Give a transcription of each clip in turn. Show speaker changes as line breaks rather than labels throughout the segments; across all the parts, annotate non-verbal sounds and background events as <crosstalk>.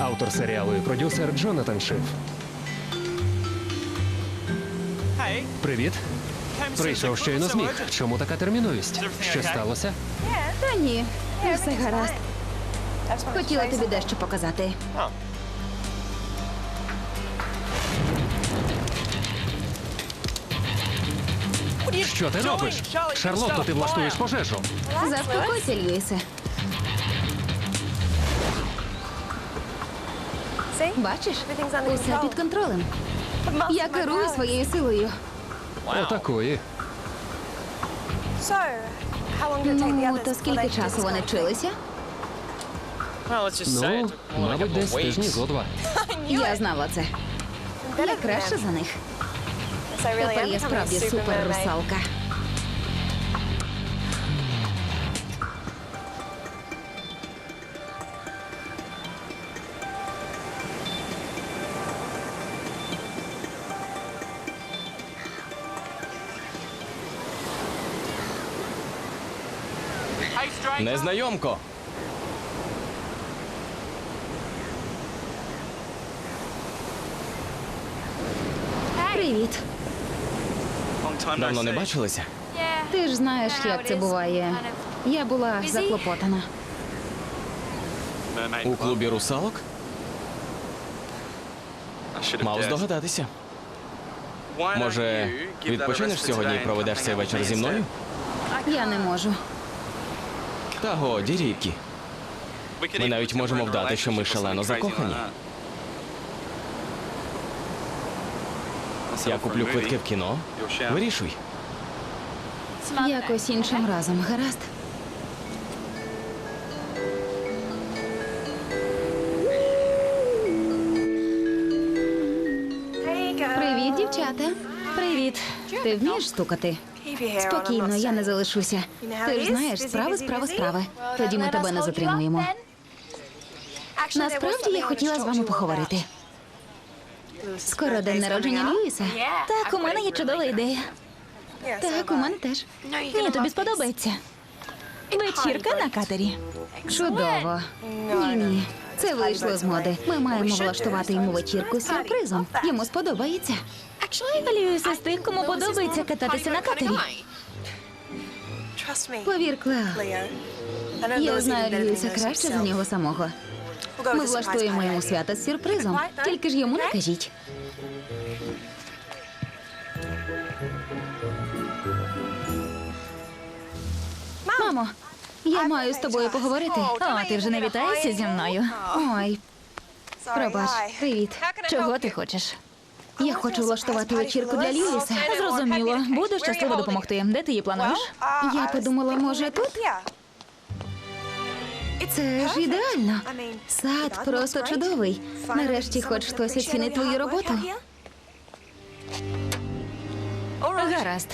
Автор серіалу і продюсер Джонатан Шиф. Привіт. Прийшов щойно зміг. Чому така терміновість? Що сталося?
Та ні, все гаразд. Хотіла тобі дещо показати.
Що ти робиш? Шарлотто, ти влаштуєш пожежу.
Заспокойся, Льюісе. Бачиш, усе під контролем. Я керую своєю силою.
Отакої.
Ну, то скільки часу вони вчилися?
Ну, мабуть, десь тижні зо два. <laughs>
Я знала це. Я краще за них. Тепер я справді супер русалка.
Незнайомко.
Привіт.
Давно не бачилися?
Ти ж знаєш, як це буває. Я була заклопотана.
У клубі русалок? Мав здогадатися. Може, відпочинеш сьогодні і проведеш цей вечір зі мною?
Я не можу.
Та годі, Рікі. Ми навіть можемо вдати, що ми шалено закохані. Я куплю квитки в кіно. Вирішуй.
Якось іншим разом, гаразд? Привіт, дівчата. Привіт. Ти вмієш стукати? Спокійно, я не залишуся. Ти ж знаєш, справи, справи, справи. Тоді ми тебе не затримуємо. Насправді я хотіла з вами поговорити. Скоро день народження Льюіса. Так, у мене є чудова ідея. Так, у мене теж.
Ні, тобі сподобається. Вечірка на катері.
Чудово. Ні, ні. Це вийшло з моди. Ми маємо влаштувати йому вечірку з сюрпризом. Йому сподобається.
Льюіса з тих, кому подобається кататися на катері.
Повір, Клео. Я знаю Льюіса краще за нього самого. Ми влаштуємо йому свято з сюрпризом. Тільки ж йому не кажіть. Мамо, я маю з тобою поговорити.
О, ти вже не вітаєшся зі мною.
Ой, пробач, привіт.
Чого ти хочеш?
Я хочу влаштувати вечірку для Льюіса.
Зрозуміло. Буду щасливо допомогти. Де ти її плануєш?
Я подумала, може тут? Це ж ідеально. Сад просто чудовий. Нарешті хоч хтось оцінить твою роботу.
Гаразд.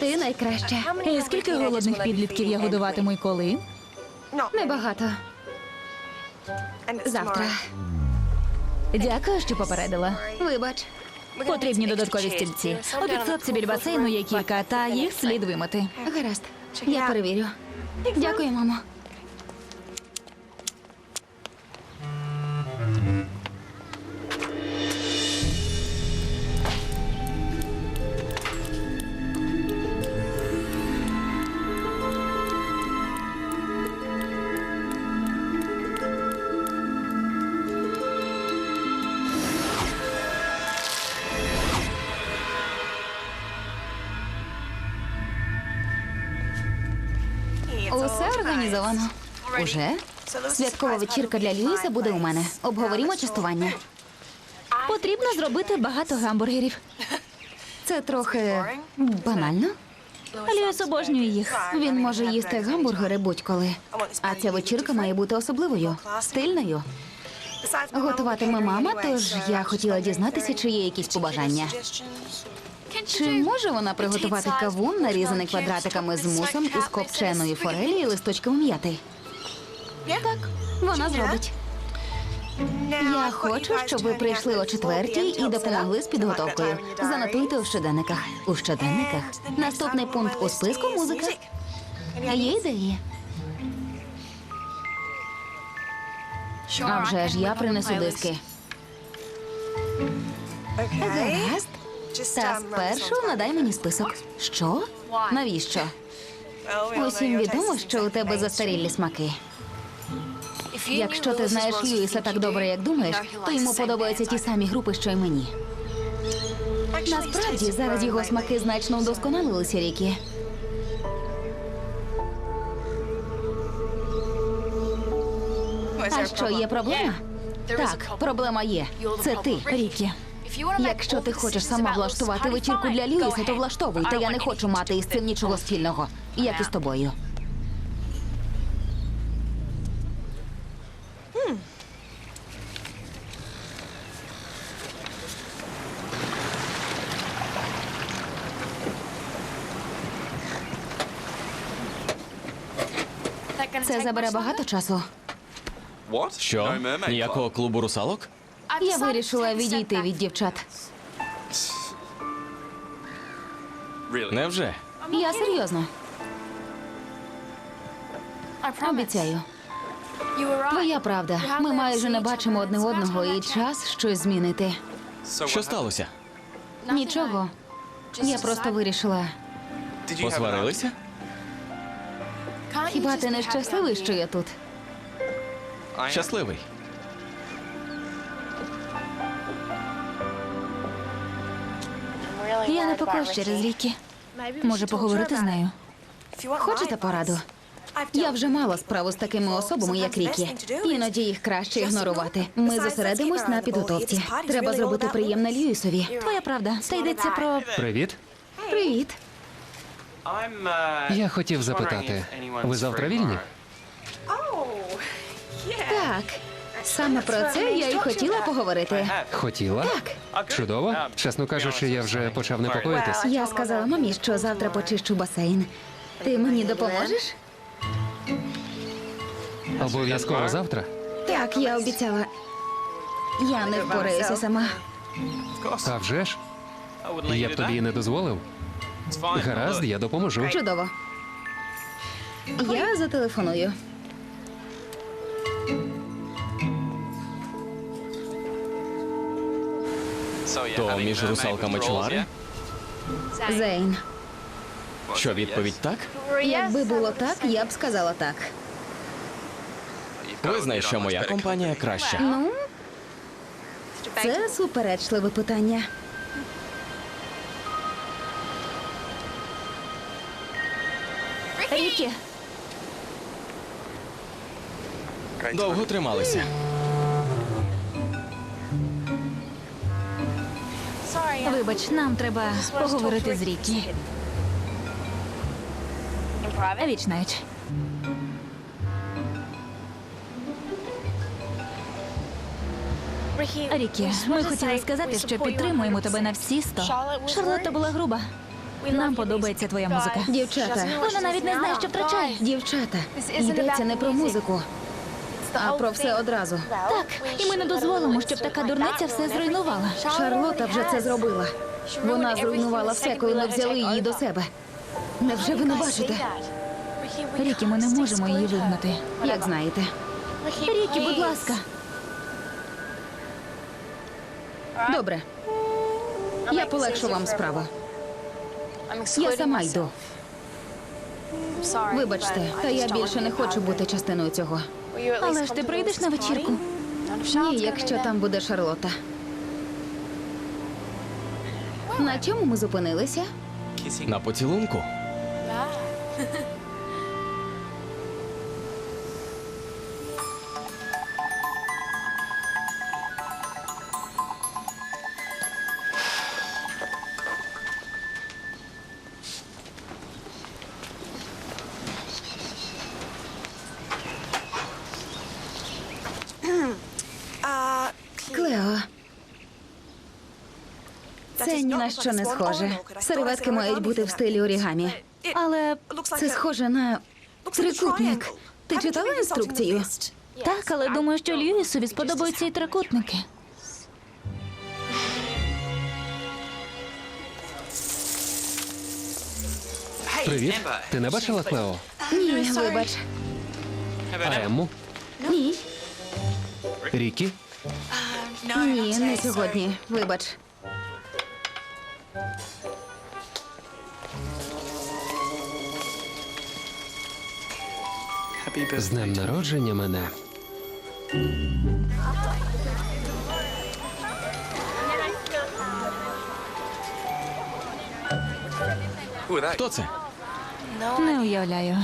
Ти найкраща.
І скільки голодних підлітків я годуватиму і коли?
Небагато. Завтра.
Дякую, що попередила.
Вибач.
Потрібні додаткові стільці. У підсобці біля басейну є кілька, та їх слід вимити.
Гаразд. Я перевірю. Дякую, мамо. Організовано. Уже? Святкова вечірка для Льюіса буде у мене. Обговорімо частування.
Потрібно зробити багато гамбургерів.
Це трохи банально.
Льюіс обожнює їх.
Він може їсти гамбургери будь-коли. А ця вечірка має бути особливою, стильною. Готуватиме мама, тож я хотіла дізнатися, чи є якісь побажання. Чи може вона приготувати кавун, нарізаний квадратиками з мусом із копченої форелі і листочками м'яти? Так, вона зробить. Я хочу, щоб ви прийшли о четвертій і допомогли з підготовкою. Занотуйте у щоденниках. У щоденниках. Наступний пункт у списку музика. А є ідеї? А вже ж я принесу диски. Гаразд. Та спершу надай мені список. Що? Навіщо? Усім відомо, що у тебе застарілі смаки. Якщо ти знаєш Льюіса так добре, як думаєш, то йому подобаються ті самі групи, що й мені. Насправді зараз його смаки значно удосконалилися, Рікі. А що є проблема? Так, проблема є. Це ти, Рікі. Якщо ти хочеш сама влаштувати вечірку для Льюіса, то влаштовуй. Та я не хочу мати із цим нічого спільного. Як і з тобою. Це забере багато часу.
Що? Ніякого клубу русалок?
Я вирішила відійти від дівчат.
Невже?
Я серйозно. Обіцяю. Твоя правда. Ми майже не бачимо одне одного, і час щось змінити.
Що сталося?
Нічого. Я просто вирішила.
Посварилися?
Хіба ти не щасливий, що я тут?
Щасливий.
Я непокоюсь через Рікі. Може поговорити з нею?
Хочете пораду? Я вже мала справу з такими особами, як Рікі. Іноді їх краще ігнорувати. Ми зосередимось на підготовці. Треба зробити приємне Льюісові.
Твоя правда. Та йдеться про
Привіт.
Привіт.
Я хотів запитати, ви завтра вільні?
Так. Саме про це я і хотіла поговорити.
Хотіла? Так. Чудово. Чесно кажучи, я вже почав непокоїтись.
Я сказала мамі, що завтра почищу басейн. Ти мені допоможеш?
Обов'язково завтра.
Так, я обіцяла. Я не впораюся сама.
А вже ж, я б тобі і не дозволив. Гаразд, я допоможу.
Чудово. Я зателефоную.
То між русалками чвари?
Зейн.
Що відповідь так?
Якби було так, я б сказала так.
Визнай, що моя компанія краща.
Ну, це суперечливе питання.
Рікі.
Довго трималися.
Вибач, нам треба поговорити з Рікі. Віч навіч. Рікі, ми хотіли сказати, що підтримуємо тебе на всі сто. Шарлотта була груба. Нам подобається твоя музика.
Дівчата,
Вона навіть не знає, що втрачає.
дівчата, йдеться не про музику, а про все одразу.
Так, і ми не дозволимо, щоб така дурниця все зруйнувала.
Шарлота вже це зробила. Вона зруйнувала все, коли ми взяли її до себе. Невже ви не бачите?
Рікі, ми не можемо її вигнати.
Як знаєте.
Рікі, будь ласка.
Добре, я полегшу вам справу. Я сама йду. Вибачте, та я більше не хочу бути частиною цього.
Але ж ти прийдеш на вечірку.
Ні, якщо там буде Шарлота. На чому ми зупинилися?
На поцілунку. <laughs>
ні на що не схоже. Серветки мають бути в стилі орігамі.
Але
Це схоже на трикутник. Ти читала інструкцію?
так, але думаю, що Льюісові сподобаються і трикутники.
Привіт. Ти не бачила Клео?
Ні, вибач.
А Емму?
Ні,
Рікі?
ні, не сьогодні. Вибач.
З днем народження мене.
Хто це?
Не уявляю.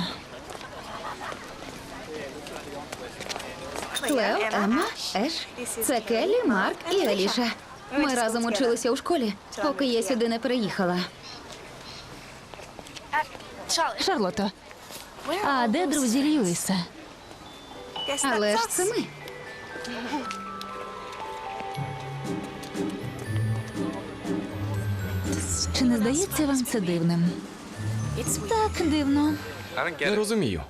Клео, Емма, Еш, це Келлі, Марк і Еліша. Ми разом училися у школі, поки я сюди не переїхала.
Шарлотто, а де друзі Льюіса?
Але ж це ми.
Чи не здається вам це дивним? Так, дивно.
Не розумію.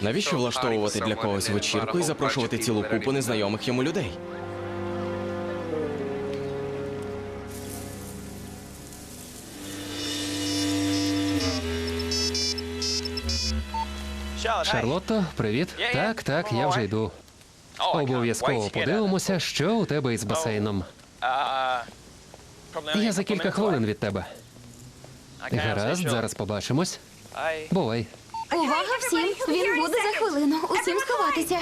Навіщо влаштовувати для когось вечірку і запрошувати цілу купу незнайомих йому людей?
Шарлотто, привіт. Так, так, я вже йду. Обов'язково подивимося, що у тебе із басейном. Я за кілька хвилин від тебе. Гаразд, зараз побачимось. Бувай.
Увага всім! Він буде за хвилину. Усім сховатися.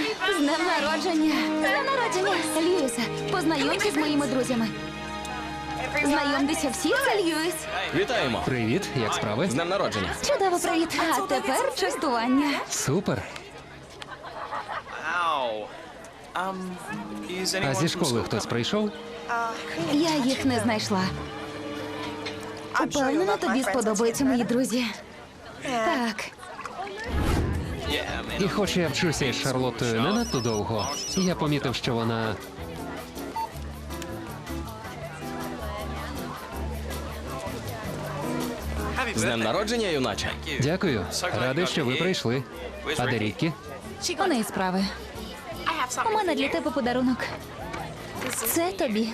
З днем народження!
З днем народження! Льюісе, познайомся з моїми друзями. Знайомтеся всі, це Льюіс.
Вітаємо!
Привіт, як справи?
З днем народження!
Чудово, привіт. А тепер частування.
Супер. А зі школи хтось прийшов?
Я їх не знайшла. Упевнена, тобі сподобаються мої друзі. Так,
І хоч я вчуся із Шарлоттою не надто довго, я помітив, що вона
З днем народження, юначе!
дякую. Радий, що ви прийшли. А де Рікі?
У неї справи. У мене для тебе подарунок. Це тобі.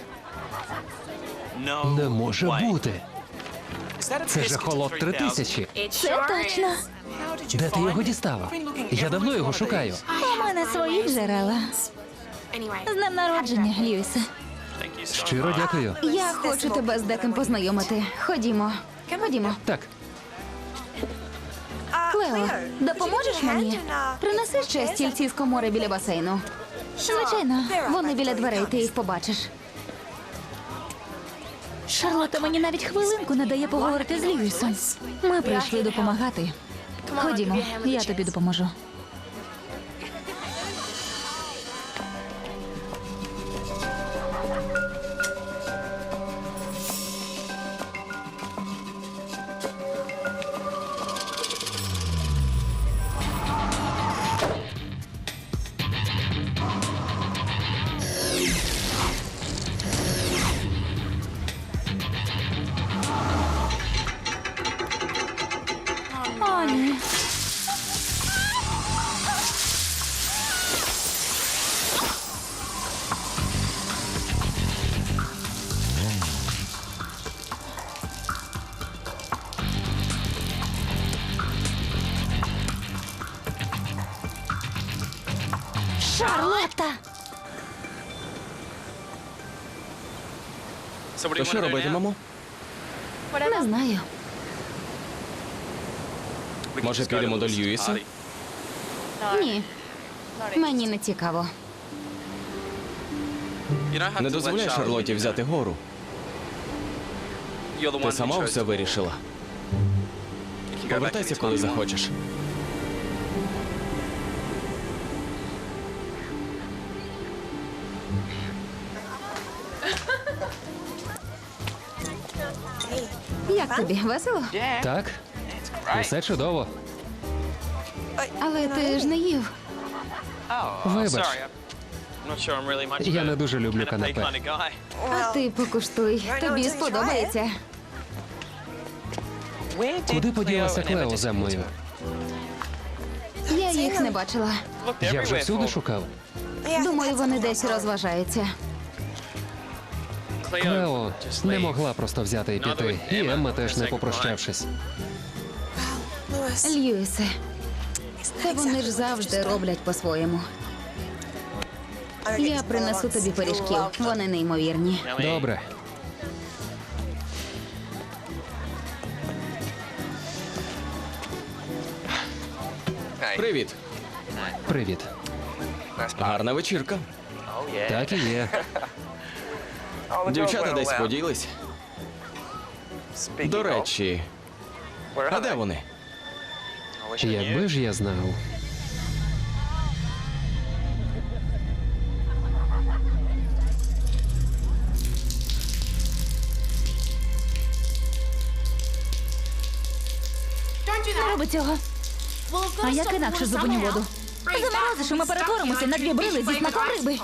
Не може бути. Це ж холод три тисячі.
Це точно.
Де ти його дістала? Я давно його шукаю.
У мене свої джерела. З днем народження, Льюісе.
Щиро дякую.
я хочу тебе з деким познайомити. Ходімо. Ходімо.
Так,
Клео, допоможеш мені? Принеси ще стільці з комори біля басейну.
Звичайно.
Вони біля дверей, ти їх побачиш.
Шарлотта мені навіть хвилинку не дає поговорити з Льюісом. Ми прийшли допомагати. Ходімо, я тобі допоможу. Шарлотта!
То що робитимемо?
Не знаю.
Може, підемо до Льюіса?
Ні. Мені не цікаво.
Не дозволяй Шарлоті взяти гору. Ти сама все вирішила. Повертайся, коли захочеш.
Як тобі? Весело?
Так, усе чудово.
Але ти ж не їв.
Вибач. Я не дуже люблю канапе.
А ти покуштуй. Тобі сподобається.
Куди поділася Клео з Еммою?
Я їх не бачила.
Я вже всюди шукав.
Думаю, вони десь розважаються.
Клео не могла просто взяти і піти. І Емма теж не попрощавшись.
Льюісе, та вони ж завжди роблять по-своєму. Я принесу тобі пиріжків. Вони неймовірні.
Добре.
Привіт.
Привіт.
Гарна вечірка.
Так і є.
Дівчата десь поділись. До речі, а де вони?
Якби ж я знав.
Не роби цього. А як інакше зупиню воду? Заморозиш, і ми перетворимося на дві брили зі смаком риби.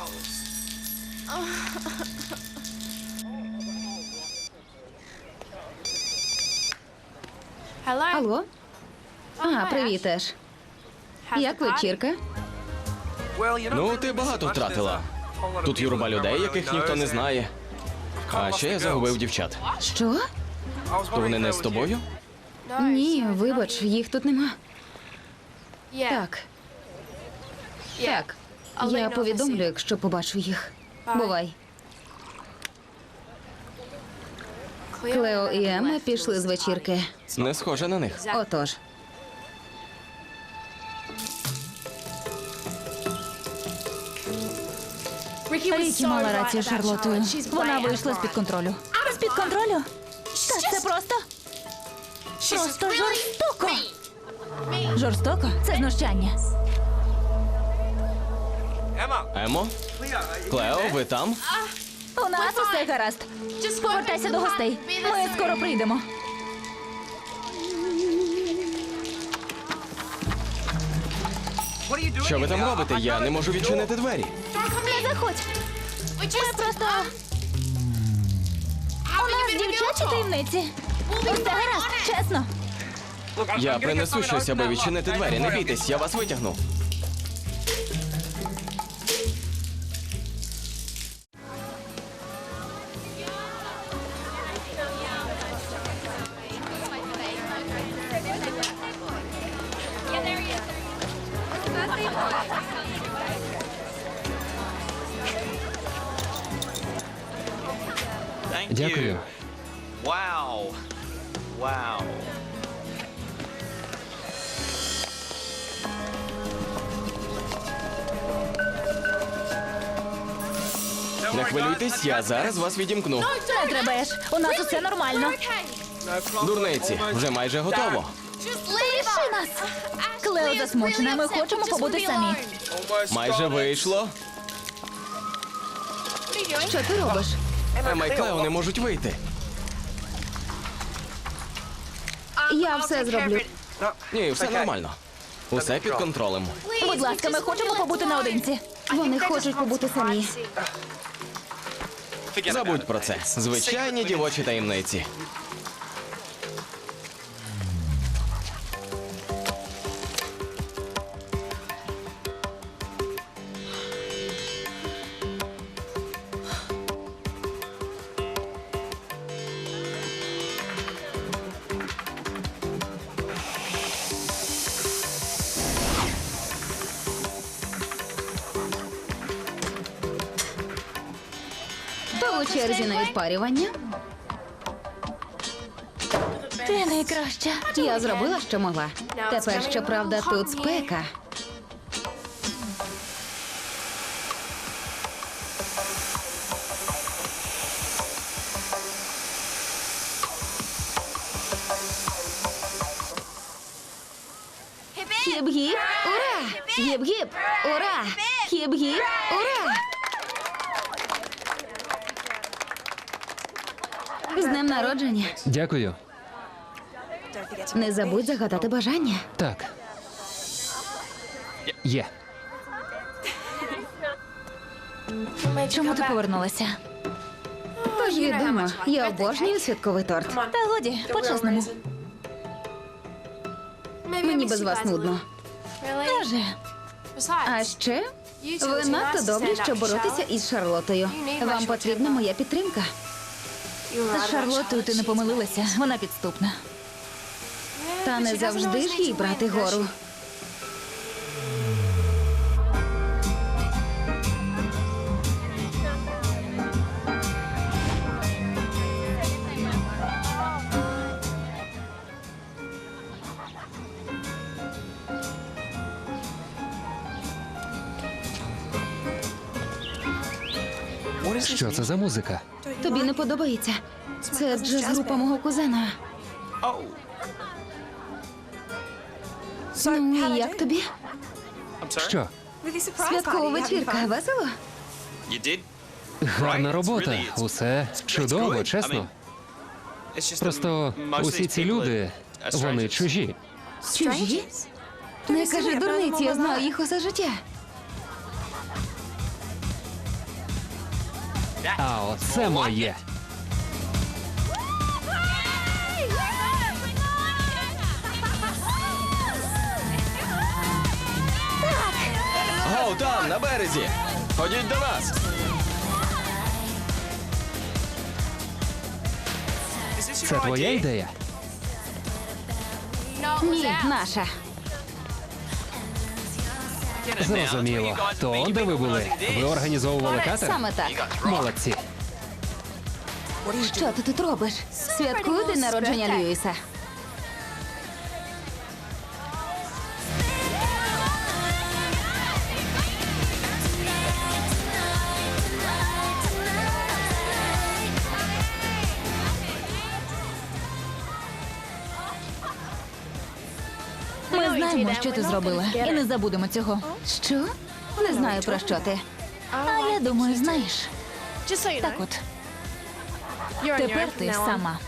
Алло? А, привіт, Еш. Як вечірка?
Ну, ти багато втратила. Тут юрба людей, яких ніхто не знає. А ще я загубив дівчат.
Що?
То вони не з тобою?
Ні, вибач, їх тут нема. Так. Так. Я повідомлю, якщо побачу їх. Бувай. Клео і Емма пішли з вечірки.
Не схоже на них.
Отож.
Рікі мала рацію з Шарлотою. Вона вийшла з-під контролю. З-під контролю? Та це просто. Просто жорстоко. Жорстоко? Це знущання.
Емо? Клео, ви там?
У нас усе гаразд. Повертайся до гостей. Ми скоро прийдемо.
Що ви там робите? Я не можу відчинити двері.
Не заходь. Ми просто. У нас дівчачі таємниці. Усе гаразд, чесно.
Я принесу щось, аби відчинити двері. Не бійтесь, я вас витягну.
Дякую.
Wow. Wow.
Не хвилюйтесь, я зараз вас відімкну.
Не треба, Еш. У нас усе нормально.
Дурниці, вже майже готово.
Лиши нас. Клео засмучена, ми хочемо побути самі.
Майже вийшло.
Що ти робиш?
Ема і Клео не можуть вийти.
Я все зроблю.
Ні, все нормально. Усе під контролем.
Будь ласка, ми хочемо побути наодинці.
Вони хочуть побути самі.
Забудь про це. Звичайні дівочі таємниці.
Відпарювання?
Ти найкраща.
Я зробила, що могла. Тепер, щоправда, тут спека. Гіп-гіп, ура! Гіп-гіп, ура! Гіп-гіп, ура! З днем народження.
Дякую.
Не забудь загадати бажання.
Так. Є.
Чому ти повернулася?
Тож відомо, я обожнюю святковий торт.
Та годі, по-чесному.
Мені без вас нудно.
Каже,
А ще ви надто добрі, щоб боротися із Шарлотою. Вам потрібна моя підтримка.
З Шарлотою ти не помилилася, вона підступна.
Та не завжди ж їй брати гору.
Що це за музика?
Тобі не подобається. Це джаз-група мого кузена. Ну і як тобі?
Що?
Святкова вечірка, весело?
Гарна робота. Усе чудово, чесно. Просто усі ці люди, вони чужі.
Чужі? Не кажи дурниці, я знаю їх усе життя.
А оце моє.
Гоу, там, на березі! Ходіть до нас!
Це твоя ідея?
Ні, наша.
Зрозуміло. То де ви були? Ви організовували катер?
Саме так.
Молодці.
Що ти тут робиш? Святкую день народження Льюіса.
Знаємо, що ти зробила, і не забудемо цього.
Що? Не знаю про що ти.
А я думаю, знаєш. Так от, тепер ти сама.